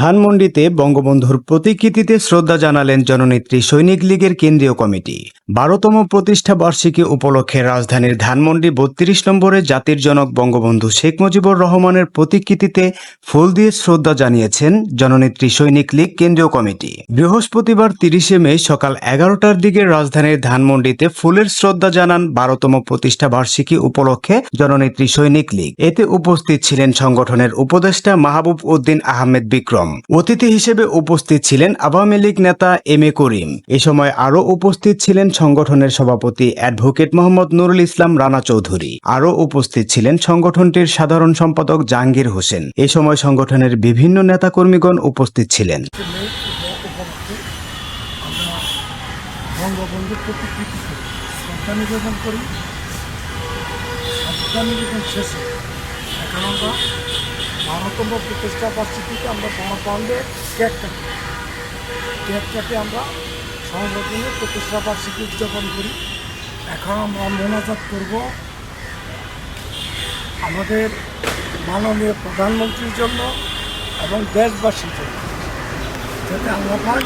ধানমন্ডিতে বঙ্গবন্ধুর প্রতিকৃতিতে শ্রদ্ধা জানালেন জননেত্রী সৈনিক লীগের কেন্দ্রীয় কমিটি। বারোতম প্রতিষ্ঠা বার্ষিকী উপলক্ষে রাজধানীর ধানমন্ডি বত্রিশ নম্বরে জাতির জনক বঙ্গবন্ধু শেখ মুজিবুর রহমানের প্রতিকৃতিতে ফুল দিয়ে শ্রদ্ধা জানিয়েছেন জননেত্রী সৈনিক লীগ কেন্দ্রীয় কমিটি। বৃহস্পতিবার তিরিশে মে সকাল এগারোটার দিকে রাজধানীর ধানমন্ডিতে ফুলের শ্রদ্ধা জানান বারোতম প্রতিষ্ঠা বার্ষিকী উপলক্ষে জননেত্রী সৈনিক লীগ। এতে উপস্থিত ছিলেন সংগঠনের উপদেষ্টা মাহবুব উদ্দিন আহমেদ বিক্রম। অতিথি হিসেবে উপস্থিত ছিলেন আওয়ামী লীগ নেতা এম এ করিম। এ সময় আরও উপস্থিত ছিলেন সংগঠনের সভাপতি অ্যাডভোকেট মোহাম্মদ নুরুল ইসলাম রানা চৌধুরী। আরও উপস্থিত ছিলেন সংগঠনটির সাধারণ সম্পাদক জাহাঙ্গীর হোসেন। এ সময় সংগঠনের বিভিন্ন নেতাকর্মীগণ উপস্থিত ছিলেন। শ্রদ্ধা নিবেদন করি। শ্রদ্ধা নিবেদন শেষে। এখন আমরা বারোতম প্রতিষ্ঠা বার্ষিকীতে আমরা গণপাণ্ডে কেক কাটি কেক আমরা সংগঠনের প্রতিষ্ঠা বার্ষিকী উদযাপন করি। এখন আমরা মোনাজাত করব আমাদের মাননীয় প্রধানমন্ত্রীর জন্য এবং দেশবাসীর জন্য। যাতে পাক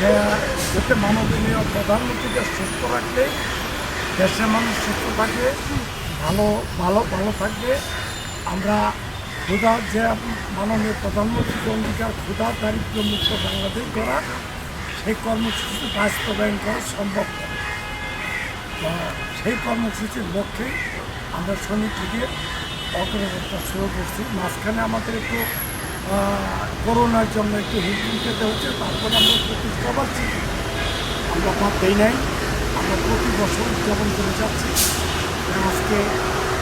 যে- যাতে মাননীয় প্রধানমন্ত্রীকে সুস্থ রাখলে দেশের মানুষ সুস্থ থাকবে, ভালো ভালো ভালো থাকবে। আমরা ক্ষুধা যে মাননীয় প্রধানমন্ত্রীকে অঙ্গীকার ক্ষুধা দারিদ্র মুক্ত বাংলাদেশ করা, সেই কর্মসূচি বাস্তবায়ন করা সম্ভব সেই কর্মসূচির লক্ষ্যে আমরা শ্রমিক লীগের অগ্রযাত্রা শুরু করছি। মাঝখানে আমাদের একটু করোনার জন্য একটু হুমকি খেতে হচ্ছে, তারপরে আমরা প্রতিষ্ঠা পাচ্ছি। আমরা বাদ দেই নাই, আমরা প্রতি বছর উদযাপন করে যাচ্ছি। আজকে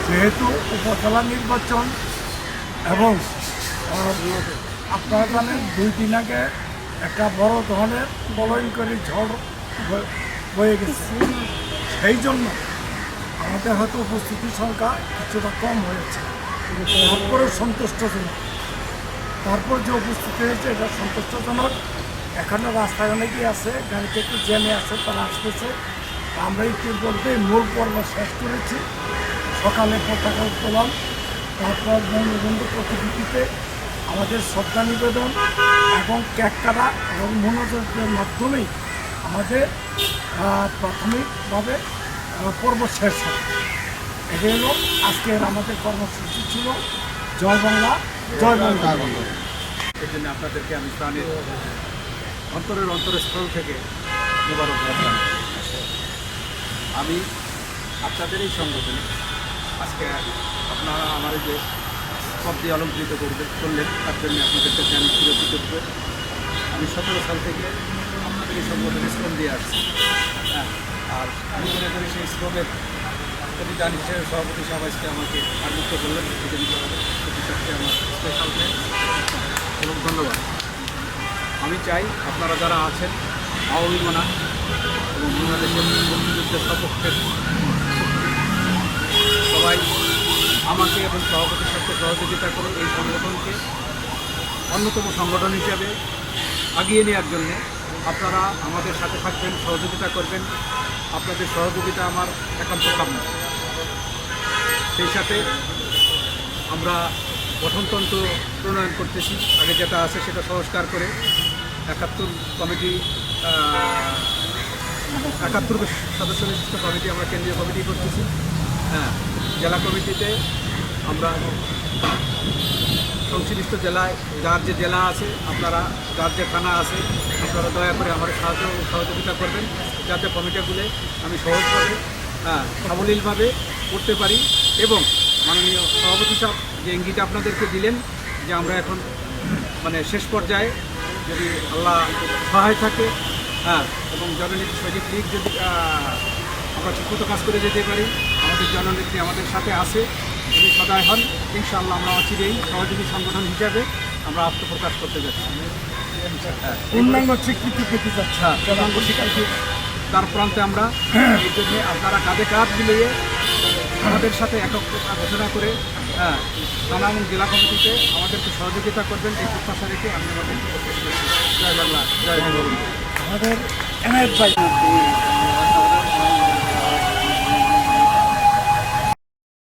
যেহেতু উপজেলা নির্বাচন এবং আপনারা জানেন, দুই দিন আগে একটা বড় ধরনের প্রলয়ঙ্করী ঝড় বয়ে- বয়ে গেছে। সেই জন্য আমাদের হয়তো উপস্থিতির সংখ্যা কিছুটা কম হয়েছে। তারপরেও সন্তুষ্টজনক। তারপর যে উপস্থিতি হয়েছে, এটা সন্তুষ্টজনক। এখনও রাস্তায় অনেকেই আছে গাড়িতে একটু জেনে আছে, তারা আসতেছে। আমরা ইতিমধ্যে মূল পর্ব শেষ করেছি। সকালে পতাকা উত্তোলন। তারপর বঙ্গবন্ধু প্রতিকৃতিতে আমাদের শ্রদ্ধা নিবেদন এবং কেক কাটা এবং মনোযোগের মাধ্যমেই আমাদের প্রাথমিকভাবে পর্ব শেষ হয় এটা হলো আজকের আমাদের কর্মসূচি ছিল। জয় বাংলা জয় বাংলা। এই জন্য আপনাদেরকে আমি প্রাণের অন্তরের অন্তরস্থল থেকে আমি আপনাদের এই সংগঠনে আজকে আপনারা আমার যে সব দিয়ে অলঙ্কৃত করবে, করলেন, তার জন্য আপনাদের কাছে আমি চিরকৃতজ্ঞ আমি সতেরো সাল থেকে আপনাদের এই সংগঠনে শ্রম দিয়ে আসছি। হ্যাঁ আর আমি মনে করি সেই শ্রমের প্রতিদান হিসেবে সভাপতি সমাজকে আমাকে আনন্দিত করলেন। সেজন্য প্রতিষ্ঠাকে আমার স্পেশাল এবং ধন্যবাদ। আমি চাই আপনারা যারা আছেন, আওয়ামী মানা এবং বাংলাদেশের মুক্তিযুদ্ধের সপক্ষে সবাই আমাকে এবং সভাপতির সাথে সহযোগিতা করে এই সংগঠনকে। অন্যতম সংগঠন হিসাবে আগিয়ে নেওয়ার জন্য আপনারা আমাদের সাথে থাকবেন, সহযোগিতা করবেন। আপনাদের সহযোগিতা আমার একান্ত কাম্য। সেই সাথে আমরা গঠনতন্ত্র প্রণয়ন করতেছি। আগে যেটা আছে সেটা সংস্কার করে একাত্তর কমিটি একাত্তর সদস্য বিশিষ্ট কমিটি আমরা কেন্দ্রীয় কমিটি করতেছি। হ্যাঁ। জেলা কমিটিতে আমরা সংশ্লিষ্ট জেলায় যার যে জেলা আছে, আপনারা যার যে থানা আছে, আপনারা দয়া করে আমার সাহায্য সহযোগিতা করবেন, যাতে কমিটিগুলো আমি সহজভাবে হ্যাঁ সাবলীলভাবে করতে পারি এবং মাননীয় সভাপতি সাহেব যে ইঙ্গিত আপনাদেরকে দিলেন যে আমরা এখন মানে শেষ পর্যায়ে যদি আল্লাহ সহায় থাকে হ্যাঁ এবং জননীতি সৈনিক লীগ যদি আমরা ঠিকমতো কাজ করে যেতে পারি আমাদের জননেত্রী আমাদের সাথে আছে। যদি সদায় হন ইনশাআল্লাহ আমরা অচিরেই সহযোগী সংগঠন হিসাবে আমরা আত্মপ্রকাশ করতে যাচ্ছি। হ্যাঁ, পূর্ণাঙ্গ স্বীকৃতি পেতে যাচ্ছে পূর্ণাঙ্গ স্বীকৃতি তার প্রান্তে আমরা এই জন্য আপনারা কাঁধে কাঁধ মিলিয়ে আমাদের সাথে একত্রতা ঘোষণা করে হ্যাঁ এবং জেলা কমিটিতে আমাদেরকে সহযোগিতা করবেন। এই প্রত্যাশা রেখে আমি করছি জয় বাংলা। জয় আমাদের